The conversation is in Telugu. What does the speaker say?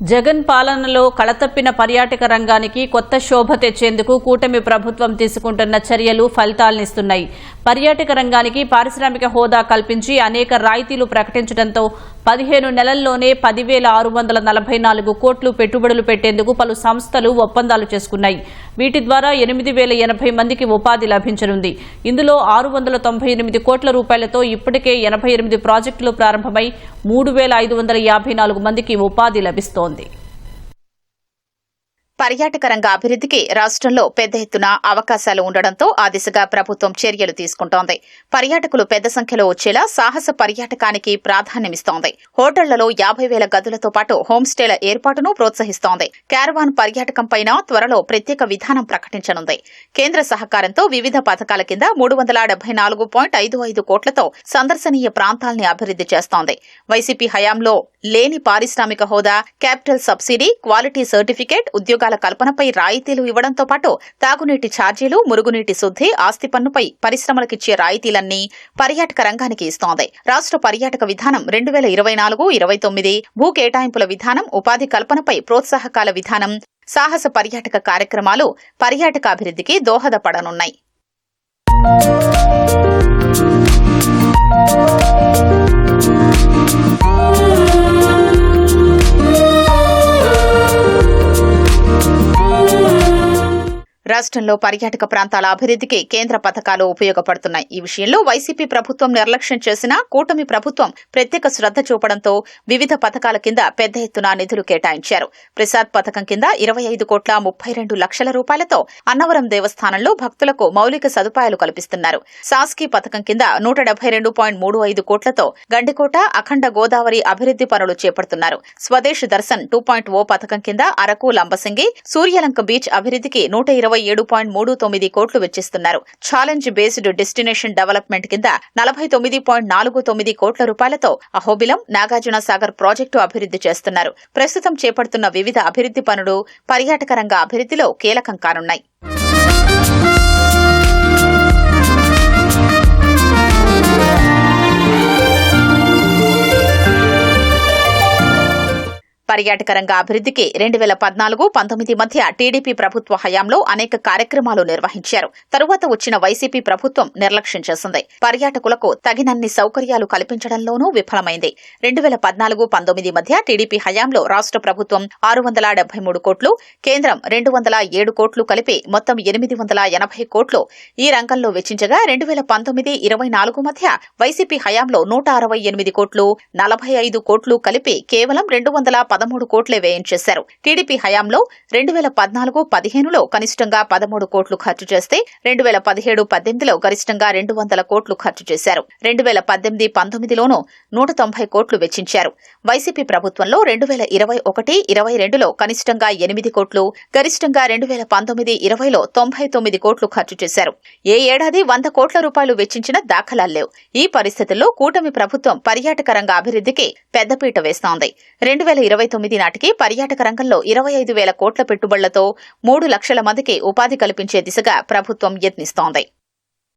జగన్ పాలనలో కళతప్పిన పర్యాటక రంగానికి కొత్త శోభ తెచ్చేందుకు కూటమి ప్రభుత్వం తీసుకుంటున్న చర్యలు ఫలితాలనిస్తున్నాయి. పర్యాటక రంగానికి పారిశ్రామిక హోదా కల్పించి అనేక రాయితీలు ప్రకటించడంతో పదిహేను నెలల్లోనే పదివేల ఆరు వందల నలభై నాలుగు కోట్లు పెట్టుబడులు పెట్టేందుకు పలు సంస్థలు ఒప్పందాలు చేసుకున్నాయి. వీటి ద్వారా ఎనిమిది వేల ఎనభై మందికి ఉపాధి లభించనుంది. ఇందులో ఆరు వందల తొంభై ఎనిమిది కోట్ల రూపాయలతో ఇప్పటికే ఎనభై ఎనిమిది ప్రాజెక్టులు ప్రారంభమై మూడు వేల ఐదు వందల యాభై నాలుగు మందికి ఉపాధి లభిస్తోంది. పర్యాటక రంగ అభివృద్ధికి రాష్ట్రంలో పెద్ద ఎత్తున అవకాశాలు ఉండడంతో ఆ దిశగా ప్రభుత్వం చర్యలు తీసుకుంటోంది. పర్యాటకులు పెద్ద సంఖ్యలో వచ్చేలా సాహస పర్యాటకానికి ప్రాధాన్యమిస్తోంది. హోటళ్ళలో యాభై వేల గదులతో పాటు హోంస్టేల ఏర్పాటును ప్రోత్సహిస్తోంది. క్యారవాన్ పర్యాటకం పైన త్వరలో ప్రత్యేక విధానం ప్రకటించనుంది. కేంద్ర సహకారంతో వివిధ పథకాల కింద మూడు వందల డెబ్బై నాలుగు పాయింట్ ఐదు ఐదు కోట్లతో సందర్శనీయ ప్రాంతాల్ని అభివృద్ది చేస్తోంది. వైసీపీ హయాంలో లేని పారిశ్రామిక హోదా క్యాపిటల్ సబ్సిడీ క్వాలిటీ సర్టిఫికేట్ ఉద్యోగాల కల్పనపై రాయితీలు ఇవ్వడంతో పాటు తాగునీటి ఛార్జీలు మురుగునీటి శుద్ది ఆస్తి పన్నుపై పరిశ్రమలకిచ్చే రాయితీలన్నీ పర్యాటక రంగానికి ఇస్తోంది. రాష్ట్ర పర్యాటక విధానం రెండు వేల ఇరవై నాలుగు ఇరవై తొమ్మిది భూ కేటాయింపుల విధానం ఉపాధి కల్పనపై ప్రోత్సాహకాల విధానం సాహస పర్యాటక కార్యక్రమాలు పర్యాటక అభివృద్ధికి దోహదపడనున్నాయి. రాష్ట్రంలో పర్యాటక ప్రాంతాల అభివృద్ధికి కేంద్ర పథకాలు ఉపయోగపడుతున్నాయి. ఈ విషయంలో వైసీపీ ప్రభుత్వం నిర్లక్ష్యం చేసినా కూటమి ప్రభుత్వం ప్రత్యేక శ్రద్ధ చూపడంతో వివిధ పథకాల కింద పెద్ద ఎత్తున నిధులు కేటాయించారు. ప్రసాద్ పథకం కింద ఇరవై ఐదు కోట్ల ముప్పై రెండు లక్షల రూపాయలతో అన్నవరం దేవస్థానంలో భక్తులకు మౌలిక సదుపాయాలు కల్పిస్తున్నారు. సాస్కీ పథకం కింద నూట డెబ్బై రెండు పాయింట్ మూడు ఐదు కోట్లతో గండికోట అఖండ గోదావరి అభివృద్ది పనులు చేపడుతున్నారు. Swadesh Darshan two point O పథకం కింద అరకు లంబసింగి సూర్యలంక బీచ్ అభివృద్ధికి నూట ఇరవై ఏడు పాయింట్ మూడు తొమ్మిది కోట్లు వెచ్చిస్తున్నారు. ఛాలెంజ్ బేస్డ్ డెస్టినేషన్ డెవలప్మెంట్ కింద నలభై తొమ్మిది పాయింట్ నాలుగు తొమ్మిది కోట్ల రూపాయలతో అహోబిలం నాగార్జున సాగర్ ప్రాజెక్టు అభివృద్ది చేస్తున్నారు. ప్రస్తుతం చేపడుతున్న వివిధ అభివృద్ది పనులు పర్యాటక రంగ అభివృద్దిలో కీలకం కానున్నాయి. పర్యాటక రంగ అభివృద్ధికి రెండు వేల పద్నాలుగు పంతొమ్మిది మధ్య టీడీపీ ప్రభుత్వ హయాంలో అనేక కార్యక్రమాలు నిర్వహించారు. తరువాత వచ్చిన వైసీపీ ప్రభుత్వం నిర్లక్ష్యం చేసింది. పర్యాటకులకు తగినన్ని సౌకర్యాలు కల్పించడంలోనూ విఫలమైంది. రెండు వేల పద్నాలుగు పంతొమ్మిది మధ్య టీడీపీ హయాంలో రాష్ట్ర ప్రభుత్వం ఆరు వందల డెబ్బై మూడు కోట్లు కేంద్రం రెండు వందల ఏడు కోట్లు కలిపి మొత్తం ఎనిమిది వందల ఎనభై కోట్లు ఈ రంగంలో వెచ్చించగా రెండు వేల పంతొమ్మిది ఇరవై నాలుగు మధ్య వైసీపీ హయాంలో నూట అరవై ఎనిమిది కోట్లు నలభై ఐదు కోట్లు కలిపి కేవలం రెండు వందల పదమూడు కోట్లే వేయించేశారు. టీడీపీ హయాంలో రెండు వేల పద్నాలుగు పదిహేనులో కనిష్టంగా పదమూడు కోట్లు ఖర్చు చేస్తే రెండు వేల పదిహేడు పద్దెనిమిదిలో గరిష్టంగా రెండు వందల కోట్లు ఖర్చు చేశారు. రెండు వేల పద్దెనిమిది పంతొమ్మిదిలోనూ నూట తొంభై కోట్లు వెచ్చించారు. వైసీపీ ప్రభుత్వంలో రెండు వేల ఇరవై ఒకటి ఇరవై రెండులో కనిష్టంగా ఎనిమిది కోట్లు గరిష్టంగా రెండు వేల పంతొమ్మిది ఇరవైలో తొంభై తొమ్మిది కోట్లు ఖర్చు చేశారు. ఏ ఏడాది వంద కోట్ల రూపాయలు వెచ్చించిన దాఖలాలు లేవు. ఈ పరిస్థితుల్లో కూటమి ప్రభుత్వం పర్యాటక రంగ అభివృద్ధికి పెద్దపీట వేస్తోంది. రెండు వేల ఇరవై తొమ్మిది నాటికి పర్యాటక రంగంలో ఇరవై ఐదు వేల కోట్ల పెట్టుబడులతో మూడు లక్షల మందికి ఉపాధి కల్పించే దిశగా ప్రభుత్వం యత్నిస్తోంది.